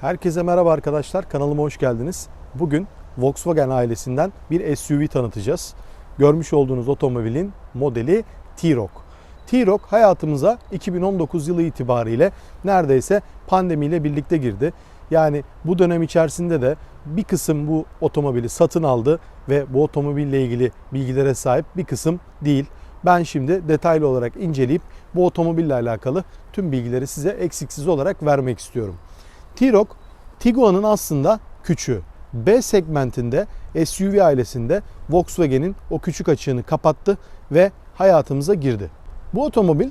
Herkese merhaba arkadaşlar. Kanalıma hoş geldiniz. Bugün Volkswagen ailesinden bir SUV tanıtacağız. Görmüş olduğunuz otomobilin modeli T-Roc. T-Roc hayatımıza 2019 yılı itibariyle neredeyse pandemiyle birlikte girdi. Yani bu dönem içerisinde de bir kısım bu otomobili satın aldı ve bu otomobille ilgili bilgilere sahip bir kısım değil. Ben şimdi detaylı olarak inceleyip bu otomobille alakalı tüm bilgileri size eksiksiz olarak vermek istiyorum. T-Roc Tiguan'ın aslında küçüğü. B segmentinde SUV ailesinde Volkswagen'in o küçük açığını kapattı ve hayatımıza girdi. Bu otomobil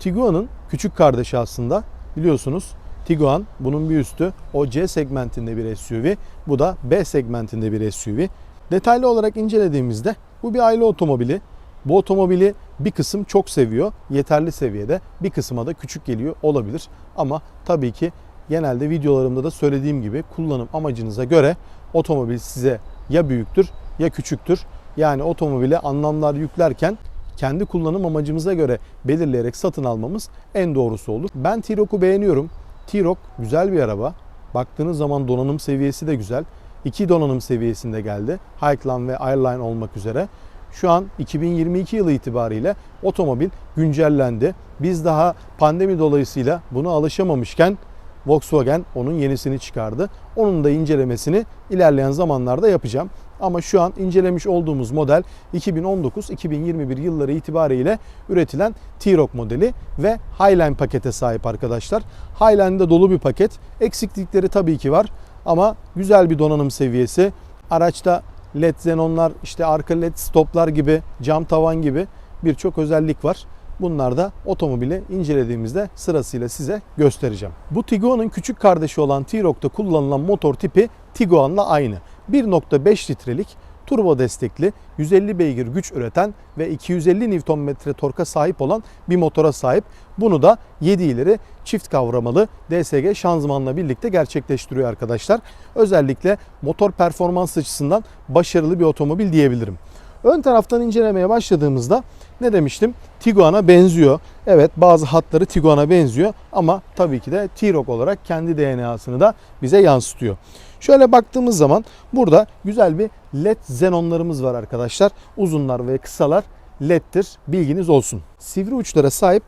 Tiguan'ın küçük kardeşi aslında biliyorsunuz. Tiguan bunun bir üstü o C segmentinde bir SUV, bu da B segmentinde bir SUV. Detaylı olarak incelediğimizde bu bir aile otomobili. Bu otomobili bir kısım çok seviyor, yeterli seviyede. Bir kısma da küçük geliyor olabilir. Ama tabii ki genelde videolarımda da söylediğim gibi kullanım amacınıza göre otomobil size ya büyüktür ya küçüktür. Yani otomobile anlamlar yüklerken kendi kullanım amacımıza göre belirleyerek satın almamız en doğrusu olur. Ben T-Roc'u beğeniyorum. T-Roc güzel bir araba. Baktığınız zaman donanım seviyesi de güzel. İki donanım seviyesinde geldi. Highline ve Airline olmak üzere. Şu an 2022 yılı itibariyle otomobil güncellendi. Biz daha pandemi dolayısıyla buna alışamamışken Volkswagen onun yenisini çıkardı. Onun da incelemesini ilerleyen zamanlarda yapacağım. Ama şu an incelemiş olduğumuz model 2019-2021 yılları itibariyle üretilen T-Roc modeli ve Highline pakete sahip arkadaşlar. Highline'de dolu bir paket. Eksiklikleri tabii ki var ama güzel bir donanım seviyesi. Araçta LED xenonlar, işte arka LED stoplar gibi, cam tavan gibi birçok özellik var. Bunlar da otomobili incelediğimizde sırasıyla size göstereceğim. Bu Tiguan'ın küçük kardeşi olan T-Roc'ta kullanılan motor tipi Tiguan'la aynı. 1.5 litrelik turbo destekli 150 beygir güç üreten ve 250 Nm torka sahip olan bir motora sahip. Bunu da 7 ileri çift kavramalı DSG şanzımanla birlikte gerçekleştiriyor arkadaşlar. Özellikle motor performans açısından başarılı bir otomobil diyebilirim. Ön taraftan incelemeye başladığımızda ne demiştim? Tiguan'a benziyor. Evet bazı hatları Tiguan'a benziyor ama tabii ki de T-Roc olarak kendi DNA'sını da bize yansıtıyor. Şöyle baktığımız zaman burada güzel bir LED xenonlarımız var arkadaşlar. Uzunlar ve kısalar LED'tir. Bilginiz olsun. Sivri uçlara sahip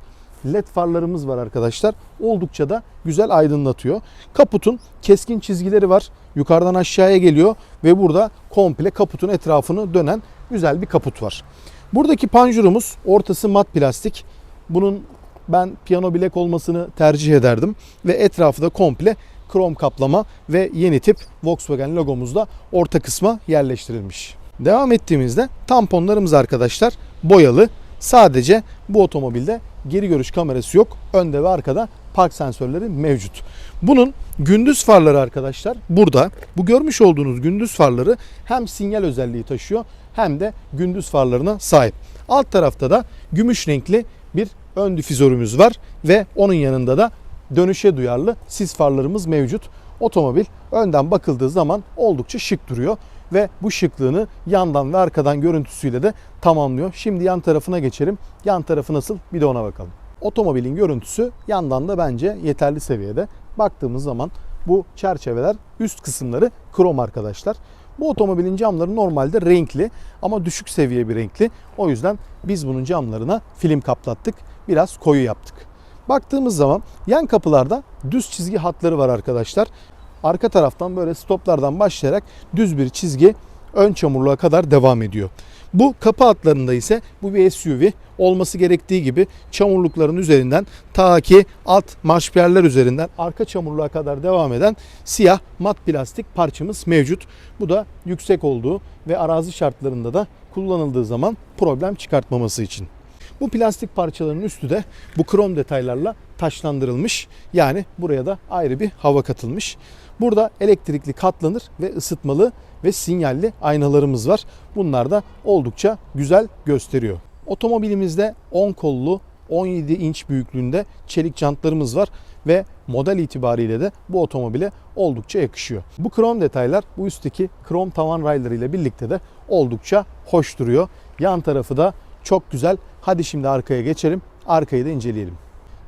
LED farlarımız var arkadaşlar. Oldukça da güzel aydınlatıyor. Kaputun keskin çizgileri var. Yukarıdan aşağıya geliyor ve burada komple kaputun etrafını dönen güzel bir kaput var. Buradaki panjurumuz ortası mat plastik. Bunun ben piyano bilek olmasını tercih ederdim ve etrafı da komple krom kaplama ve yeni tip Volkswagen logomuz da orta kısma yerleştirilmiş. Devam ettiğimizde tamponlarımız arkadaşlar boyalı. Sadece bu otomobilde geri görüş kamerası yok. Önde ve arkada park sensörleri mevcut. Bunun gündüz farları arkadaşlar burada. Bu görmüş olduğunuz gündüz farları hem sinyal özelliği taşıyor hem de gündüz farlarına sahip. Alt tarafta da gümüş renkli bir ön difüzörümüz var ve onun yanında da dönüşe duyarlı sis farlarımız mevcut. Otomobil önden bakıldığı zaman oldukça şık duruyor ve bu şıklığını yandan ve arkadan görüntüsüyle de tamamlıyor. Şimdi yan tarafına geçelim. Yan tarafı nasıl bir de ona bakalım. Otomobilin görüntüsü yandan da bence yeterli seviyede. Baktığımız zaman bu çerçeveler üst kısımları krom arkadaşlar. Bu otomobilin camları normalde renkli ama düşük seviye bir renkli. O yüzden biz bunun camlarına film kaplattık. Biraz koyu yaptık. Baktığımız zaman yan kapılarda düz çizgi hatları var arkadaşlar. Arka taraftan böyle stoplardan başlayarak düz bir çizgi ön çamurluğa kadar devam ediyor. Bu kapı hatlarında ise bu bir SUV olması gerektiği gibi çamurlukların üzerinden ta ki alt marşpiyerler üzerinden arka çamurluğa kadar devam eden siyah mat plastik parçamız mevcut. Bu da yüksek olduğu ve arazi şartlarında da kullanıldığı zaman problem çıkartmaması için. Bu plastik parçaların üstü de bu krom detaylarla taşlandırılmış. Yani buraya da ayrı bir hava katılmış. Burada elektrikli katlanır ve ısıtmalı ve sinyalli aynalarımız var. Bunlar da oldukça güzel gösteriyor. Otomobilimizde 10 kollu 17 inç büyüklüğünde çelik jantlarımız var ve model itibariyle de bu otomobile oldukça yakışıyor. Bu krom detaylar bu üstteki krom tavan rayları ile birlikte de oldukça hoş duruyor. Yan tarafı da çok güzel. Hadi şimdi arkaya geçelim. Arkayı da inceleyelim.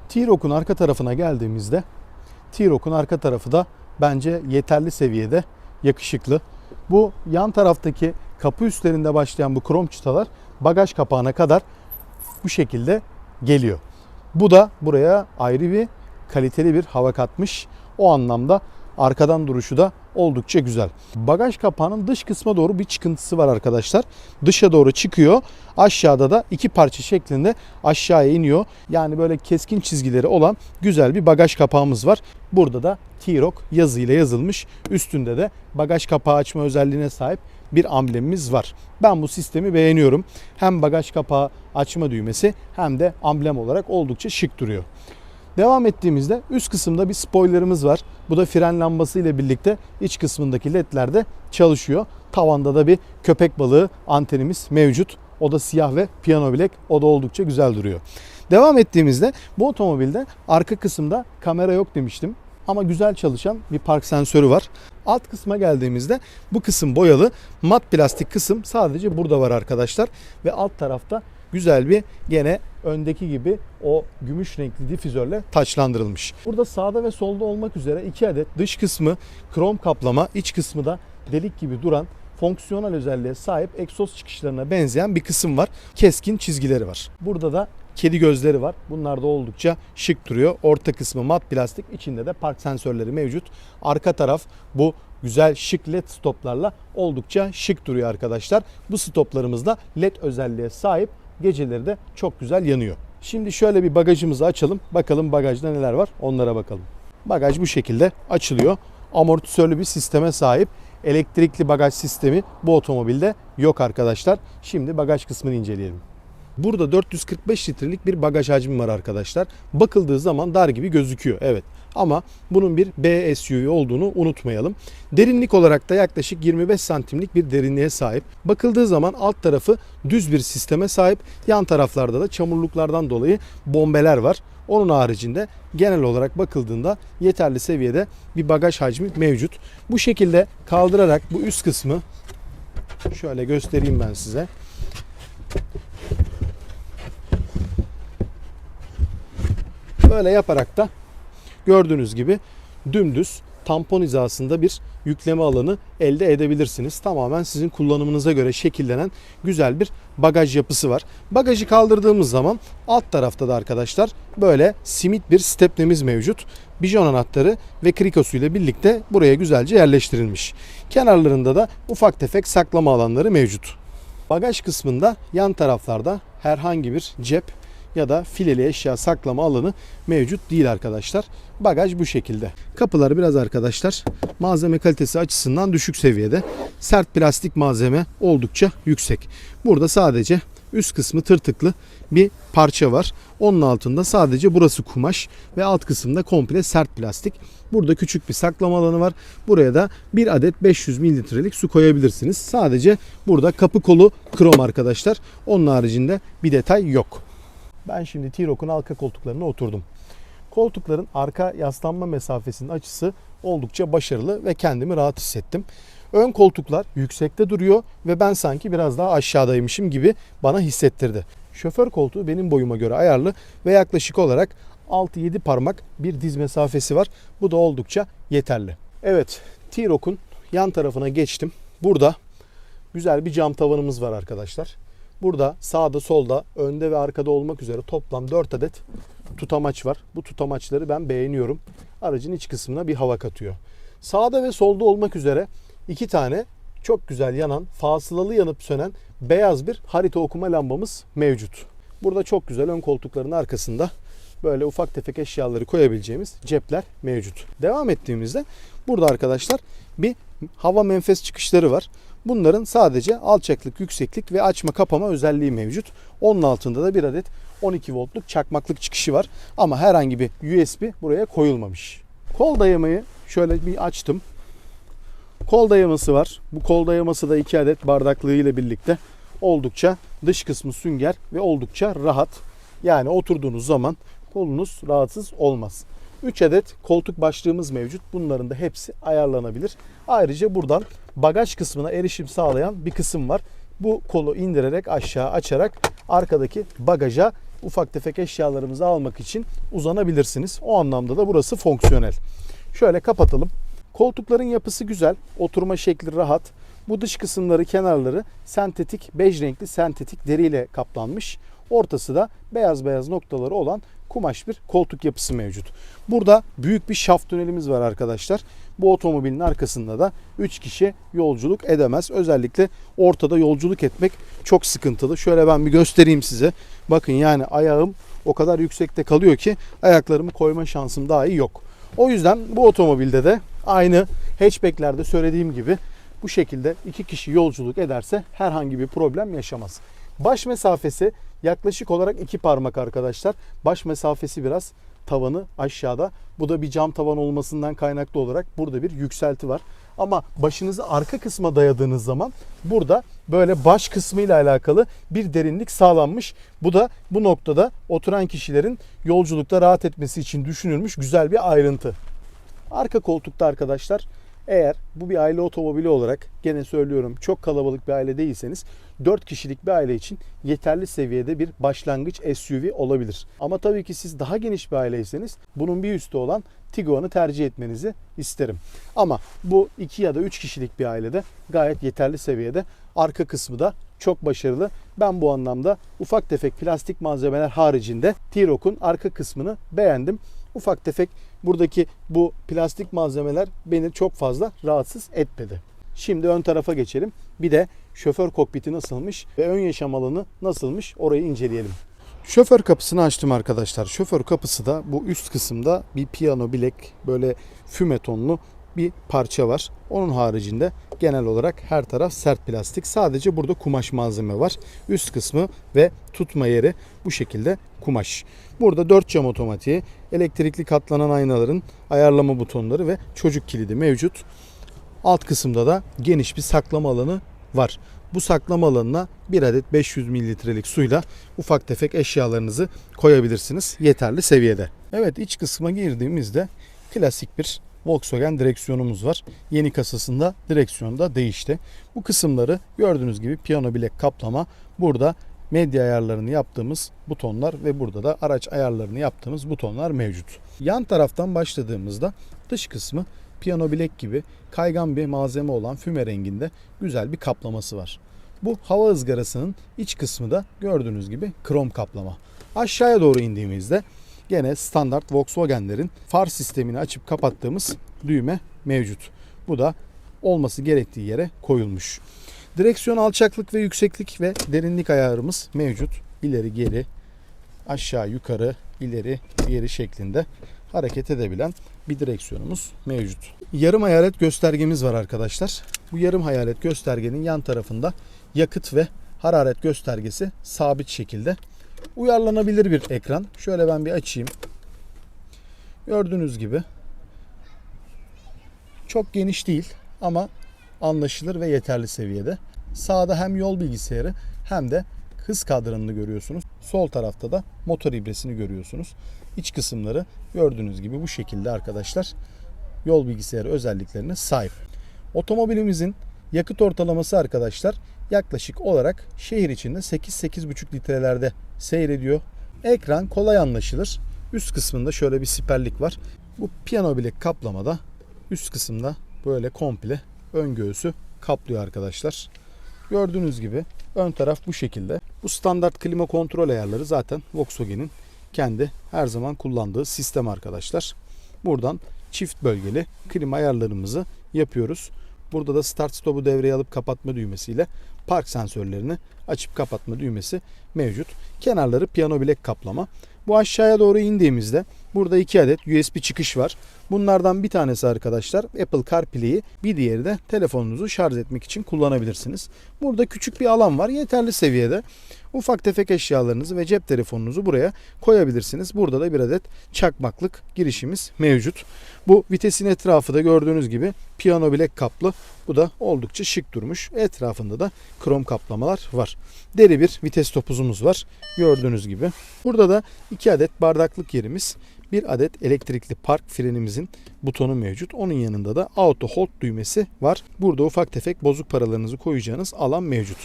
T-Roc'un arka tarafına geldiğimizde T-Roc'un arka tarafı da bence yeterli seviyede yakışıklı. Bu yan taraftaki kapı üstlerinde başlayan bu krom çıtalar bagaj kapağına kadar bu şekilde geliyor. Bu da buraya ayrı bir kaliteli bir hava katmış. O anlamda arkadan duruşu da oldukça güzel. Bagaj kapağının dış kısma doğru bir çıkıntısı var arkadaşlar. Dışa doğru çıkıyor. Aşağıda da iki parça şeklinde aşağıya iniyor. Yani böyle keskin çizgileri olan güzel bir bagaj kapağımız var. Burada da T-Roc yazıyla yazılmış. Üstünde de bagaj kapağı açma özelliğine sahip bir amblemimiz var. Ben bu sistemi beğeniyorum. Hem bagaj kapağı açma düğmesi hem de amblem olarak oldukça şık duruyor. Devam ettiğimizde üst kısımda bir spoilerımız var. Bu da fren lambası ile birlikte iç kısmındaki ledlerde çalışıyor. Tavanda da bir köpek balığı antenimiz mevcut. O da siyah ve piyano bilek. O da oldukça güzel duruyor. Devam ettiğimizde bu otomobilde arka kısımda kamera yok demiştim. Ama güzel çalışan bir park sensörü var. Alt kısma geldiğimizde bu kısım boyalı. Mat plastik kısım sadece burada var arkadaşlar. Ve alt tarafta güzel bir gene öndeki gibi o gümüş renkli difüzörle taçlandırılmış. Burada sağda ve solda olmak üzere iki adet dış kısmı krom kaplama, iç kısmı da delik gibi duran fonksiyonel özelliğe sahip egzoz çıkışlarına benzeyen bir kısım var. Keskin çizgileri var. Burada da kedi gözleri var. Bunlar da oldukça şık duruyor. Orta kısmı mat plastik, içinde de park sensörleri mevcut. Arka taraf bu güzel şık led stoplarla oldukça şık duruyor arkadaşlar. Bu stoplarımız da led özelliğe sahip. Geceleri de çok güzel yanıyor. Şimdi şöyle bir bagajımızı açalım. Bakalım bagajda neler var onlara bakalım. Bagaj bu şekilde açılıyor. Amortisörlü bir sisteme sahip. Elektrikli bagaj sistemi bu otomobilde yok arkadaşlar. Şimdi bagaj kısmını inceleyelim. Burada 445 litrelik bir bagaj hacmi var arkadaşlar. Bakıldığı zaman dar gibi gözüküyor. Evet. Ama bunun bir B SUV olduğunu unutmayalım. Derinlik olarak da yaklaşık 25 santimlik bir derinliğe sahip. Bakıldığı zaman alt tarafı düz bir sisteme sahip. Yan taraflarda da çamurluklardan dolayı bombeler var. Onun haricinde genel olarak bakıldığında yeterli seviyede bir bagaj hacmi mevcut. Bu şekilde kaldırarak bu üst kısmı şöyle göstereyim ben size. Böyle yaparak da gördüğünüz gibi dümdüz tampon hizasında bir yükleme alanı elde edebilirsiniz. Tamamen sizin kullanımınıza göre şekillenen güzel bir bagaj yapısı var. Bagajı kaldırdığımız zaman alt tarafta da arkadaşlar böyle simit bir stepnemiz mevcut. Bijon anahtarı ve krikosu ile birlikte buraya güzelce yerleştirilmiş. Kenarlarında da ufak tefek saklama alanları mevcut. Bagaj kısmında yan taraflarda herhangi bir cep ya da fileli eşya saklama alanı mevcut değil arkadaşlar. Bagaj bu şekilde. Kapılar biraz arkadaşlar malzeme kalitesi açısından düşük seviyede. Sert plastik malzeme oldukça yüksek. Burada sadece üst kısmı tırtıklı bir parça var. Onun altında sadece burası kumaş ve alt kısımda komple sert plastik. Burada küçük bir saklama alanı var. Buraya da bir adet 500 mililitrelik su koyabilirsiniz. Sadece burada kapı kolu krom arkadaşlar. Onun haricinde bir detay yok. Ben şimdi T-Roc'un arka koltuklarına oturdum. Koltukların arka yaslanma mesafesinin açısı oldukça başarılı ve kendimi rahat hissettim. Ön koltuklar yüksekte duruyor ve ben sanki biraz daha aşağıdaymışım gibi bana hissettirdi. Şoför koltuğu benim boyuma göre ayarlı ve yaklaşık olarak 6-7 parmak bir diz mesafesi var. Bu da oldukça yeterli. Evet, T-Roc'un yan tarafına geçtim. Burada güzel bir cam tavanımız var arkadaşlar. Burada sağda solda önde ve arkada olmak üzere toplam 4 adet tutamaç var. Bu tutamaçları ben beğeniyorum. Aracın iç kısmına bir hava katıyor. Sağda ve solda olmak üzere iki tane çok güzel yanan, fasılalı yanıp sönen beyaz bir harita okuma lambamız mevcut. Burada çok güzel ön koltukların arkasında böyle ufak tefek eşyaları koyabileceğimiz cepler mevcut. Devam ettiğimizde burada arkadaşlar bir hava menfez çıkışları var. Bunların sadece alçaklık, yükseklik ve açma kapama özelliği mevcut. Onun altında da bir adet 12 voltluk çakmaklık çıkışı var. Ama herhangi bir USB buraya koyulmamış. Kol dayamayı şöyle bir açtım. Kol dayaması var. Bu kol dayaması da 2 adet bardaklığı ile birlikte oldukça dış kısmı sünger ve oldukça rahat. Yani oturduğunuz zaman kolunuz rahatsız olmaz. 3 adet koltuk başlığımız mevcut. Bunların da hepsi ayarlanabilir. Ayrıca buradan bagaj kısmına erişim sağlayan bir kısım var. Bu kolu indirerek aşağı açarak arkadaki bagaja ufak tefek eşyalarımızı almak için uzanabilirsiniz. O anlamda da burası fonksiyonel. Şöyle kapatalım. Koltukların yapısı güzel, oturma şekli rahat. Bu dış kısımları, kenarları sentetik, bej renkli sentetik deriyle kaplanmış. Ortası da beyaz beyaz noktaları olan kumaş bir koltuk yapısı mevcut. Burada büyük bir şaft tünelimiz var arkadaşlar. Bu otomobilin arkasında da 3 kişi yolculuk edemez. Özellikle ortada yolculuk etmek çok sıkıntılı. Şöyle ben bir göstereyim size. Bakın yani ayağım o kadar yüksekte kalıyor ki ayaklarımı koyma şansım dahi yok. O yüzden bu otomobilde de aynı hatchbacklerde söylediğim gibi bu şekilde iki kişi yolculuk ederse herhangi bir problem yaşamaz. Baş mesafesi yaklaşık olarak iki parmak arkadaşlar. Baş mesafesi biraz tavanı aşağıda. Bu da bir cam tavan olmasından kaynaklı olarak burada bir yükselti var. Ama başınızı arka kısma dayadığınız zaman burada böyle baş kısmıyla alakalı bir derinlik sağlanmış. Bu da bu noktada oturan kişilerin yolculukta rahat etmesi için düşünülmüş güzel bir ayrıntı. Arka koltukta arkadaşlar eğer bu bir aile otomobili olarak gene söylüyorum çok kalabalık bir aile değilseniz 4 kişilik bir aile için yeterli seviyede bir başlangıç SUV olabilir. Ama tabii ki siz daha geniş bir aileyseniz bunun bir üstü olan Tiguan'ı tercih etmenizi isterim. Ama bu 2 ya da 3 kişilik bir ailede gayet yeterli seviyede. Arka kısmı da çok başarılı. Ben bu anlamda ufak tefek plastik malzemeler haricinde T-Roc'un arka kısmını beğendim. Ufak tefek buradaki bu plastik malzemeler beni çok fazla rahatsız etmedi. Şimdi ön tarafa geçelim. Bir de şoför kokpiti nasılmış ve ön yaşam alanı nasılmış orayı inceleyelim. Şoför kapısını açtım arkadaşlar. Şoför kapısı da bu üst kısımda bir piyano bilek böyle füme tonlu bir parça var. Onun haricinde genel olarak her taraf sert plastik. Sadece burada kumaş malzeme var. Üst kısmı ve tutma yeri bu şekilde kumaş. Burada 4 cam otomatiği, elektrikli katlanan aynaların ayarlama butonları ve çocuk kilidi mevcut. Alt kısımda da geniş bir saklama alanı var. Bu saklama alanına bir adet 500 mililitrelik suyla ufak tefek eşyalarınızı koyabilirsiniz yeterli seviyede. Evet iç kısma girdiğimizde klasik bir Volkswagen direksiyonumuz var. Yeni kasasında direksiyon da değişti. Bu kısımları gördüğünüz gibi piyano bilek kaplama. Burada medya ayarlarını yaptığımız butonlar ve burada da araç ayarlarını yaptığımız butonlar mevcut. Yan taraftan başladığımızda dış kısmı piyano bilek gibi kaygan bir malzeme olan füme renginde güzel bir kaplaması var. Bu hava ızgarasının iç kısmı da gördüğünüz gibi krom kaplama. Aşağıya doğru indiğimizde gene standart Volkswagen'lerin far sistemini açıp kapattığımız düğme mevcut. Bu da olması gerektiği yere koyulmuş. Direksiyon alçaklık ve yükseklik ve derinlik ayarımız mevcut. İleri geri, aşağı yukarı, ileri geri şeklinde hareket edebilen bir direksiyonumuz mevcut. Yarım hayalet göstergemiz var arkadaşlar. Bu yarım hayalet göstergenin yan tarafında yakıt ve hararet göstergesi sabit şekilde uyarlanabilir bir ekran. Şöyle ben bir açayım. Gördüğünüz gibi çok geniş değil ama anlaşılır ve yeterli seviyede. Sağda hem yol bilgisayarı hem de hız kadranını görüyorsunuz. Sol tarafta da motor ibresini görüyorsunuz. İç kısımları gördüğünüz gibi bu şekilde arkadaşlar yol bilgisayarı özelliklerine sahip. Otomobilimizin yakıt ortalaması arkadaşlar yaklaşık olarak şehir içinde 8-8,5 litrelerde seyrediyor. Ekran kolay anlaşılır. Üst kısmında şöyle bir siperlik var. Bu piyano bilek kaplamada üst kısımda böyle komple ön göğsü kaplıyor arkadaşlar. Gördüğünüz gibi ön taraf bu şekilde. Bu standart klima kontrol ayarları zaten Volkswagen'in kendi her zaman kullandığı sistem arkadaşlar. Buradan çift bölgeli klima ayarlarımızı yapıyoruz. Burada da start stop'u devreye alıp kapatma düğmesiyle park sensörlerini açıp kapatma düğmesi mevcut. Kenarları piyano bilek kaplama. Bu aşağıya doğru indiğimizde burada iki adet USB çıkış var. Bunlardan bir tanesi arkadaşlar Apple CarPlay'i bir diğeri de telefonunuzu şarj etmek için kullanabilirsiniz. Burada küçük bir alan var yeterli seviyede. Ufak tefek eşyalarınızı ve cep telefonunuzu buraya koyabilirsiniz. Burada da bir adet çakmaklık girişimiz mevcut. Bu vitesin etrafı da gördüğünüz gibi piyano bilek kaplı. Bu da oldukça şık durmuş. Etrafında da krom kaplamalar var. Deri bir vites topuzumuz var. Gördüğünüz gibi. Burada da iki adet bardaklık yerimiz. Bir adet elektrikli park frenimizin butonu mevcut. Onun yanında da auto hold düğmesi var. Burada ufak tefek bozuk paralarınızı koyacağınız alan mevcut.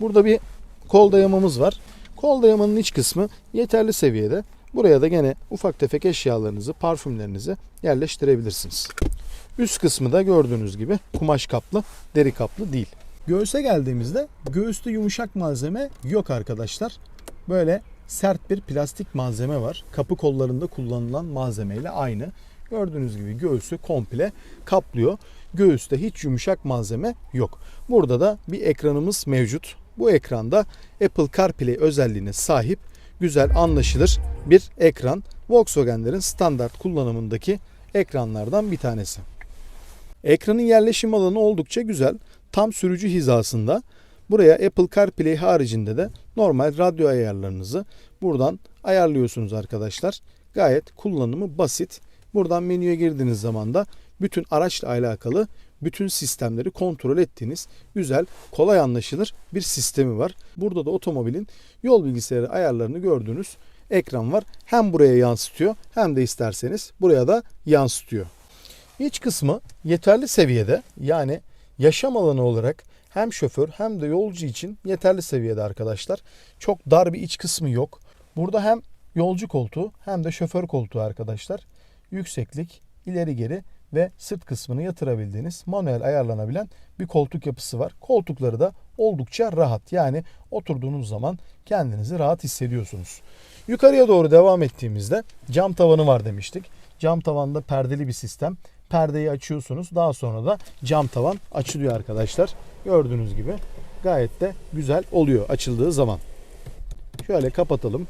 Burada bir kol dayamamız var. Kol dayamanın iç kısmı yeterli seviyede. Buraya da gene ufak tefek eşyalarınızı, parfümlerinizi yerleştirebilirsiniz. Üst kısmı da gördüğünüz gibi kumaş kaplı, deri kaplı değil. Göğüse geldiğimizde göğüste yumuşak malzeme yok arkadaşlar. Böyle sert bir plastik malzeme var. Kapı kollarında kullanılan malzemeyle aynı. Gördüğünüz gibi göğüsü komple kaplıyor. Göğüste hiç yumuşak malzeme yok. Burada da bir ekranımız mevcut. Bu ekranda Apple CarPlay özelliğine sahip güzel anlaşılır bir ekran. Volkswagen'lerin standart kullanımındaki ekranlardan bir tanesi. Ekranın yerleşim alanı oldukça güzel. Tam sürücü hizasında. Buraya Apple CarPlay haricinde de normal radyo ayarlarınızı buradan ayarlıyorsunuz arkadaşlar. Gayet kullanımı basit. Buradan menüye girdiğiniz zaman da bütün araçla alakalı bütün sistemleri kontrol ettiğiniz güzel, kolay anlaşılır bir sistemi var. Burada da otomobilin yol bilgisayarı ayarlarını gördüğünüz ekran var. Hem buraya yansıtıyor hem de isterseniz buraya da yansıtıyor. İç kısmı yeterli seviyede yani yaşam alanı olarak hem şoför hem de yolcu için yeterli seviyede arkadaşlar. Çok dar bir iç kısmı yok. Burada hem yolcu koltuğu hem de şoför koltuğu arkadaşlar. Yükseklik, ileri geri ve sırt kısmını yatırabildiğiniz manuel ayarlanabilen bir koltuk yapısı var. Koltukları da oldukça rahat. Yani oturduğunuz zaman kendinizi rahat hissediyorsunuz. Yukarıya doğru devam ettiğimizde cam tavanı var demiştik. Cam tavanda perdeli bir sistem. Perdeyi açıyorsunuz. Daha sonra da cam tavan açılıyor arkadaşlar. Gördüğünüz gibi gayet de güzel oluyor açıldığı zaman. Şöyle kapatalım.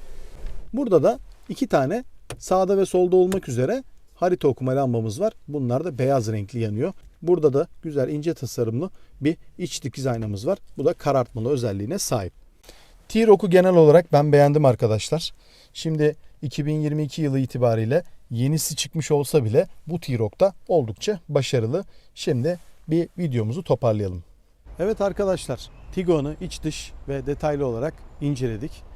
Burada da iki tane sağda ve solda olmak üzere harita okuma lambamız var. Bunlar da beyaz renkli yanıyor. Burada da güzel ince tasarımlı bir iç dikiz aynamız var. Bu da karartmalı özelliğine sahip. T-Rock'u genel olarak ben beğendim arkadaşlar. Şimdi 2022 yılı itibariyle yenisi çıkmış olsa bile bu T-Rock da oldukça başarılı. Şimdi bir videomuzu toparlayalım. Evet arkadaşlar Tiguan'ı iç dış ve detaylı olarak inceledik.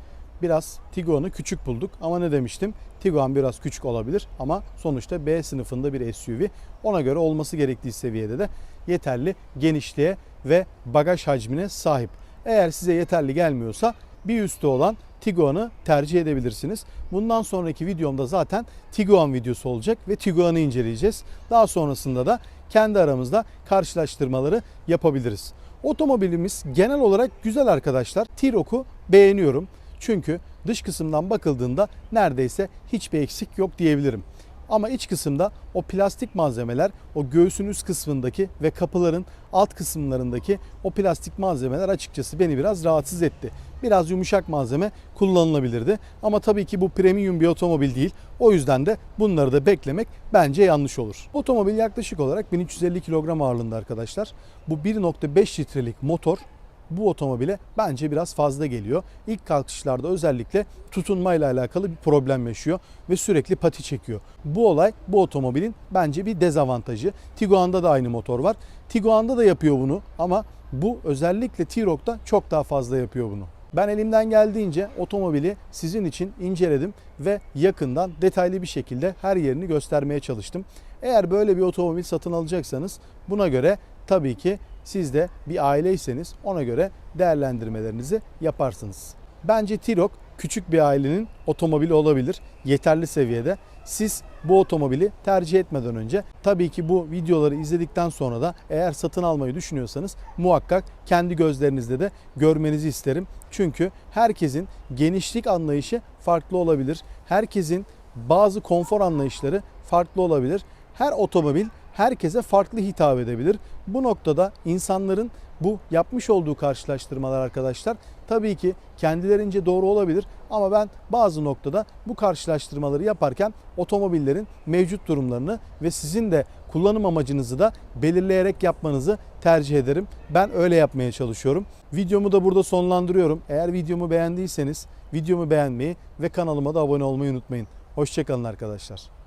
Biraz Tiguan'ı küçük bulduk ama ne demiştim? Tiguan biraz küçük olabilir ama sonuçta B sınıfında bir SUV. Ona göre olması gerektiği seviyede de yeterli genişliğe ve bagaj hacmine sahip. Eğer size yeterli gelmiyorsa bir üstü olan Tiguan'ı tercih edebilirsiniz. Bundan sonraki videomda zaten Tiguan videosu olacak ve Tiguan'ı inceleyeceğiz. Daha sonrasında da kendi aramızda karşılaştırmaları yapabiliriz. Otomobilimiz genel olarak güzel arkadaşlar. T-Roc'u beğeniyorum. Çünkü dış kısımdan bakıldığında neredeyse hiçbir eksik yok diyebilirim. Ama iç kısımda o plastik malzemeler, o göğsün üst kısmındaki ve kapıların alt kısımlarındaki o plastik malzemeler açıkçası beni biraz rahatsız etti. Biraz yumuşak malzeme kullanılabilirdi. Ama tabii ki bu premium bir otomobil değil. O yüzden de bunları da beklemek bence yanlış olur. Otomobil yaklaşık olarak 1350 kilogram ağırlığında arkadaşlar. Bu 1.5 litrelik motor bu otomobile bence biraz fazla geliyor. İlk kalkışlarda özellikle tutunmayla alakalı bir problem yaşıyor ve sürekli pati çekiyor. Bu olay bu otomobilin bence bir dezavantajı. Tiguan'da da aynı motor var. Tiguan'da da yapıyor bunu ama bu özellikle T-Roc'ta çok daha fazla yapıyor bunu. Ben elimden geldiğince otomobili sizin için inceledim ve yakından detaylı bir şekilde her yerini göstermeye çalıştım. Eğer böyle bir otomobil satın alacaksanız buna göre tabii ki siz de bir aileyseniz ona göre değerlendirmelerinizi yaparsınız. Bence T-Roc küçük bir ailenin otomobili olabilir. Yeterli seviyede. Siz bu otomobili tercih etmeden önce tabii ki bu videoları izledikten sonra da eğer satın almayı düşünüyorsanız muhakkak kendi gözlerinizle de görmenizi isterim. Çünkü herkesin genişlik anlayışı farklı olabilir. Herkesin bazı konfor anlayışları farklı olabilir. Her otomobil herkese farklı hitap edebilir. Bu noktada insanların bu yapmış olduğu karşılaştırmalar arkadaşlar tabii ki kendilerince doğru olabilir ama ben bazı noktada bu karşılaştırmaları yaparken otomobillerin mevcut durumlarını ve sizin de kullanım amacınızı da belirleyerek yapmanızı tercih ederim. Ben öyle yapmaya çalışıyorum. Videomu da burada sonlandırıyorum. Eğer videomu beğendiyseniz videomu beğenmeyi ve kanalıma da abone olmayı unutmayın. Hoşçakalın arkadaşlar.